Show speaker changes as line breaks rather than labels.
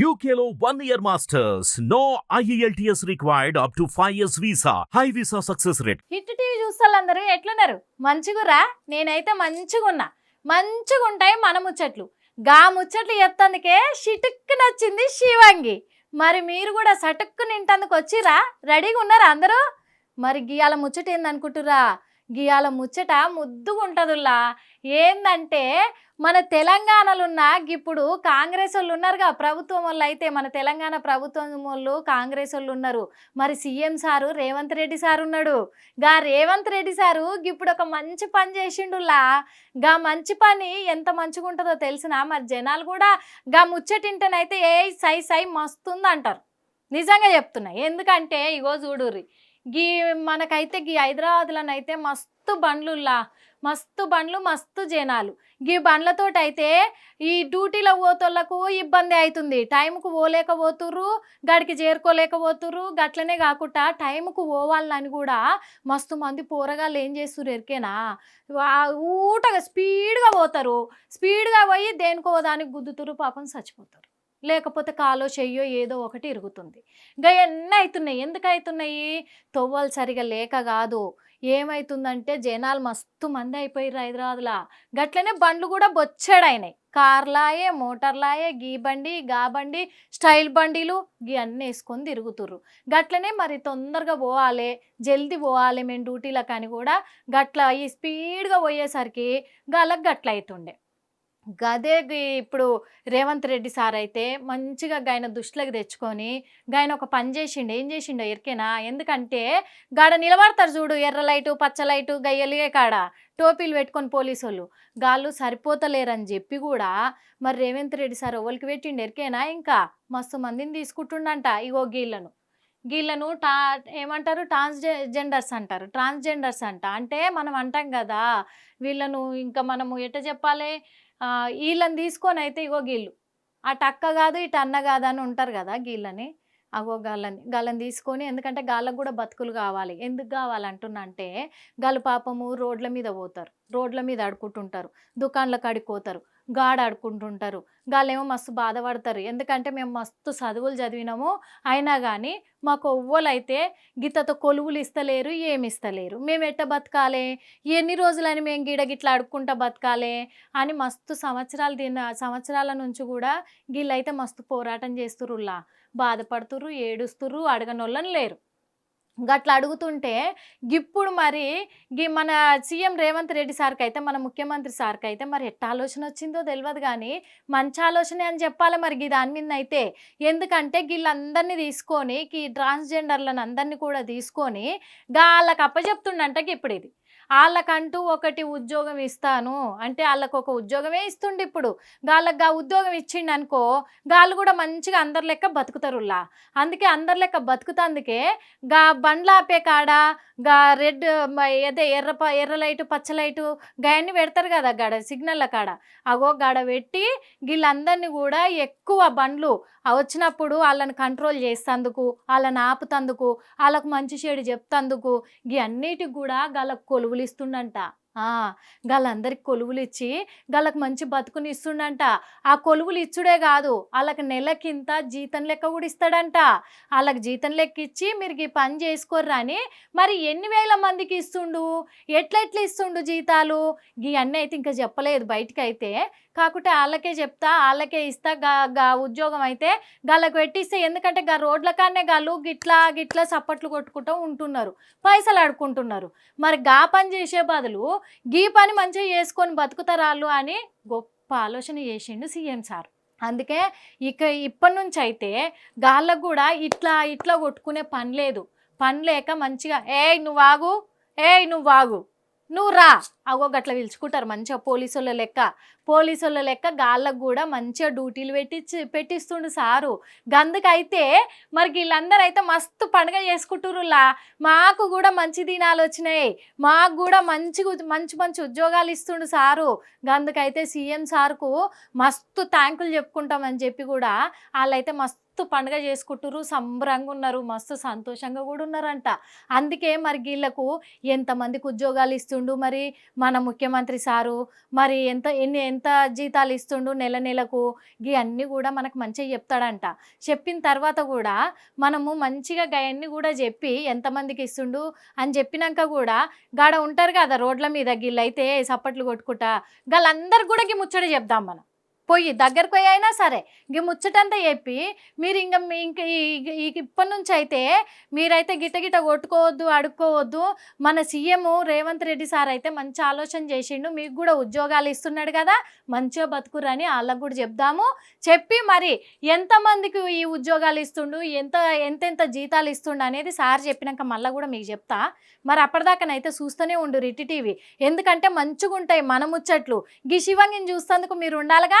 యూకేలో one year masters no IELTS required up to five years visa high visa success rate
Hit TV చూస్తాళ్ళందరూ ఎట్లున్నారు? మంచిగురా నేనైతే మంచిగున్నా. మంచిగా ఉంటాయి మన ముచ్చట్లు. గా ముచ్చట్లు చెప్తందుకే షిటుక్కు నచ్చింది శివంగి. మరి మీరు కూడా సటుక్కు నింటందుకు వచ్చిరా రెడీగా ఉన్నారా అందరూ? మరి గీయాల ముచ్చట ఏందనుకుంటురా గియాల ముచ్చట ముద్దుగుంటదుల్లా. ఏందంటే మన తెలంగాణలో ఉన్న ఇప్పుడు కాంగ్రెస్ వాళ్ళు ఉన్నారుగా ప్రభుత్వం వాళ్ళు అయితే మన తెలంగాణ ప్రభుత్వం వాళ్ళు కాంగ్రెస్ వాళ్ళు ఉన్నారు మరి CM sir Revanth Reddy sir ఉన్నాడు గా రేవంత్ రెడ్డి సారు ఇప్పుడు ఒక మంచి పని చేసిండులా గా మంచి పని ఎంత మంచిగా ఉంటుందో తెలిసిన మరి జనాలు కూడా గా ముచ్చటింటనైతే ఏ సై సై మస్తుంది అంటారు నిజంగా చెప్తున్నా. ఎందుకంటే ఇగో చూడుర్రి గీ మనకైతే గీ హైదరాబాద్లోనైతే మస్తు బండ్లులా మస్తు బండ్లు మస్తు జనాలు. గీ బండ్లతోటైతే ఈ డ్యూటీలో పోతోళ్ళకు ఇబ్బంది అవుతుంది టైంకు పోలేకపోతుర్రు గడికి చేరుకోలేకపోతుర్రు గట్లనే కాకుండా టైంకు పోవాలని కూడా మస్తు మంది పోరగాళ్ళు ఏం చేస్తుర్రు ఎరికేనా? ఊటగా స్పీడ్గా పోతారు. స్పీడ్గా పోయి దేనికో దానికి గుద్దుతురు పాపం చచ్చిపోతారు. లేకపోతే కాలో చెయ్యో ఏదో ఒకటి ఇరుగుతుంది. ఇంకా ఎన్ని అవుతున్నాయి ఎందుకు అవుతున్నాయి తొవ్వలు సరిగా లేక కాదు. ఏమవుతుందంటే జనాలు మస్తు మంది అయిపోయారు హైదరాబాద్లో. గట్లనే బండ్లు కూడా బొచ్చాడైనాయి. కార్లాయే మోటార్లాయే గీ బండి గా బండి స్టైల్ బండిలు గీ అన్నీ వేసుకొని తిరుగుతుర్రు. గట్లనే మరి తొందరగా పోవాలి జల్దీ పోవాలి మేము డ్యూటీలకు అని కూడా గట్ల ఈ స్పీడ్గా పోయేసరికి గలకి గట్ల అవుతుండే గదే ఇప్పుడు రేవంత్ రెడ్డి సార్ అయితే మంచిగా గాయన దృష్టిలోకి తెచ్చుకొని గాయన ఒక పని చేసిండు. ఏం చేసిండో ఎరికేనా? ఎందుకంటే గాడ నిలబడతారు చూడు ఎర్ర లైటు పచ్చ లైటు గయ్యలిగే కాడ. టోపీలు పెట్టుకొని పోలీసు వాళ్ళు గాళ్ళు సరిపోతలేరని చెప్పి కూడా మరి రేవంత్ రెడ్డి సార్ ఎవరికి పెట్టిండు ఎరికేనా ఇంకా? మస్తు మందిని తీసుకుంటుండంట ఇగో గీళ్ళను. గీళ్ళను టా ఏమంటారు? ట్రాన్స్జెండర్స్ అంటారు. ట్రాన్స్జెండర్స్ అంట. అంటే మనం అంటాం కదా వీళ్ళను ఇంకా మనము ఎట్ట చెప్పాలి? వీళ్ళని తీసుకొని అయితే ఇగో గీళ్ళు. అటు అక్క కాదు ఇటు అన్న కాదు అని ఉంటారు కదా గీళ్ళని. అగో గాళ్ళని గాళ్ళని తీసుకొని ఎందుకంటే గాళ్ళకు కూడా బతుకులు కావాలి. ఎందుకు కావాలంటున్నా అంటే గాళ్ళు పాపము రోడ్ల మీద పోతారు. రోడ్ల మీద అడుకుంటుంటారు దుకాణాలకు కాడికి పోతారు. గాడాడుకుంటుంటారు. గాళ్ళేమో మస్తు బాధపడతారు. ఎందుకంటే మేము మస్తు చదువులు చదివినాము. అయినా కానీ మాకు ఒవ్వలైతే గీతతో కొలువులు ఇస్తలేరు ఏమి ఇస్తలేరు. మేము ఎట్ట బతకాలే? ఎన్ని రోజులని మేము గీడ గిట్లా అడుక్కుంటా బతకాలే? అని మస్తు సంవత్సరాలు తిన్న సంవత్సరాల నుంచి కూడా వీళ్ళైతే మస్తు పోరాటం చేస్తురులా బాధపడుతుర్రు ఏడుస్తుర్రు అడగనోళ్ళని లేరు. గట్లా అడుగుతుంటే ఇప్పుడు మరి గి మన సీఎం రేవంత్ రెడ్డి సార్కి అయితే మన ముఖ్యమంత్రి సార్కి అయితే మరి ఎట్ట ఆలోచన వచ్చిందో తెలియదు కానీ మంచి ఆలోచనే అని చెప్పాలి మరి గీ దాని మీద అయితే ఎందుకంటే వీళ్ళందరినీ తీసుకొని ఈ ట్రాన్స్జెండర్లను అందరినీ కూడా తీసుకొని గా వాళ్ళకి అప్పచెప్తుండంటే ఇప్పుడు ఇది వాళ్ళకంటూ ఒకటి ఉద్యోగం ఇస్తాను. అంటే వాళ్ళకు ఒక ఉద్యోగమే ఇస్తుండే ఇప్పుడు. వాళ్ళకి ఆ ఉద్యోగం ఇచ్చిండు అనుకో వాళ్ళు కూడా మంచిగా అందరి లెక్క బతుకుతారులా అందుకే అందరి లెక్క బతుకుతందుకే గా బండ్లాపే కాడ గా రెడ్ అదే ఎర్ర ఎర్ర లైటు పచ్చ లైటు గాయన్ని పెడతారు కదా గాడ సిగ్నల్ల కాడ. అగో గాడ పెట్టి వీళ్ళందరినీ కూడా ఎక్కువ బండ్లు వచ్చినప్పుడు వాళ్ళని కంట్రోల్ చేస్తందుకు వాళ్ళని ఆపుతందుకు వాళ్ళకు మంచి చెడు చెప్తందుకు ఇవన్నిటికి అన్నిటికి కూడా గాళ్ళకు కొలువులు ఇస్తుండంట వాళ్ళందరికి కొలువులు ఇచ్చి వాళ్ళకి మంచి బతుకుని ఇస్తుండంట ఆ కొలువులు ఇచ్చుడే కాదు వాళ్ళకి నెలకింత జీతం లెక్క కూడా ఇస్తాడంట వాళ్ళకి జీతం లెక్క ఇచ్చి మీరు ఈ పని చేసుకోర్రా అని మరి ఎన్ని వేల మందికి ఇస్తుండు? ఎట్లెట్ల ఇస్తుండు జీతాలు ఇవన్నీ అయితే ఇంకా చెప్పలేదు బయటికి అయితే కాకుంటే వాళ్ళకే చెప్తా వాళ్ళకే ఇస్తా గా గా ఉద్యోగం అయితే గాళ్ళకి పెట్టిస్తే ఎందుకంటే గా రోడ్ల కానే గాళ్ళు గిట్లా గిట్లా చప్పట్లు కొట్టుకుంటూ ఉంటున్నారు. పైసలు ఆడుకుంటున్నారు మరి గా పని చేసే బదులు గీ పని మంచిగా చేసుకొని బతుకుతారాళ్ళు అని గొప్ప ఆలోచన చేసిండు సీఎం సార్. అందుకే ఇక ఇప్పటి నుంచి అయితే గాళ్ళకు కూడా ఇట్లా ఇట్లా కొట్టుకునే పని లేదు. పని లేక మంచిగా ఏయ్ నువ్వు వాగు ఏయ్ నువ్వు వాగు నువ్వు రా. అగో గట్ల పిలుచుకుంటారు మంచిగా పోలీసుల లెక్క. పోలీసుల లెక్క గాళ్ళకు కూడా మంచిగా డ్యూటీలు పెట్టించి పెట్టిస్తుండు సారు. గందుకైతే మరి వీళ్ళందరూ అయితే మస్తు పండుగ చేసుకుంటురులా మాకు కూడా మంచి దినాలు వచ్చినాయి. మాకు కూడా మంచి మంచి మంచి ఉద్యోగాలు ఇస్తుండు సారు. గందుకైతే సీఎం సార్కు మస్తు థ్యాంకులు చెప్పుకుంటామని చెప్పి కూడా వాళ్ళైతే మస్తు మస్తు పండుగ చేసుకుంటున్నారు సంబరంగా ఉన్నారు మస్తు సంతోషంగా కూడా ఉన్నారంట. అందుకే మరి వీళ్ళకు ఎంతమందికి ఉద్యోగాలు ఇస్తుండు మరి మన ముఖ్యమంత్రి సారు మరి ఎంత ఎన్ని ఎంత జీతాలు ఇస్తుండు నెల నెలకు ఇవి అన్నీ కూడా మనకు మంచిగా చెప్తాడంట. చెప్పిన తర్వాత కూడా మనము మంచిగా గయన్ని కూడా చెప్పి ఎంతమందికి ఇస్తుండు అని చెప్పినాక కూడా గాడ ఉంటారు కదా రోడ్ల మీద గిళ్ళైతే సప్పట్లు కొట్టుకుంటా వాళ్ళందరికి కూడా గీ ముచ్చట చెప్దాం మనం. పోయి దగ్గరకు పోయి అయినా సరే ఇంక ముచ్చటంతా చెప్పి మీరు ఇంక మీ ఇంక ఈ- ఇప్పటి నుంచి అయితే మీరైతే గిట్ట గిట్ట కొట్టుకోవద్దు అడుక్కోవద్దు. మన సీఎం రేవంత్ రెడ్డి సార్ అయితే మంచి ఆలోచన చేసిండు మీకు కూడా ఉద్యోగాలు ఇస్తున్నాడు కదా మంచిగా బతుకురని వాళ్ళకు కూడా చెప్దాము. చెప్పి మరి ఎంతమందికి ఈ ఉద్యోగాలు ఇస్తుండు ఎంత ఎంతెంత జీతాలు ఇస్తుండు అనేది సార్ చెప్పినాక మళ్ళీ కూడా మీకు చెప్తా. మరి అప్పటిదాకానైతే చూస్తూనే ఉండు రిట్టి టీవీ. ఎందుకంటే మంచిగా ఉంటాయి మన ముచ్చట్లు. గీ శివంగిని చూస్తేందుకు మీరు ఉండాలిగా.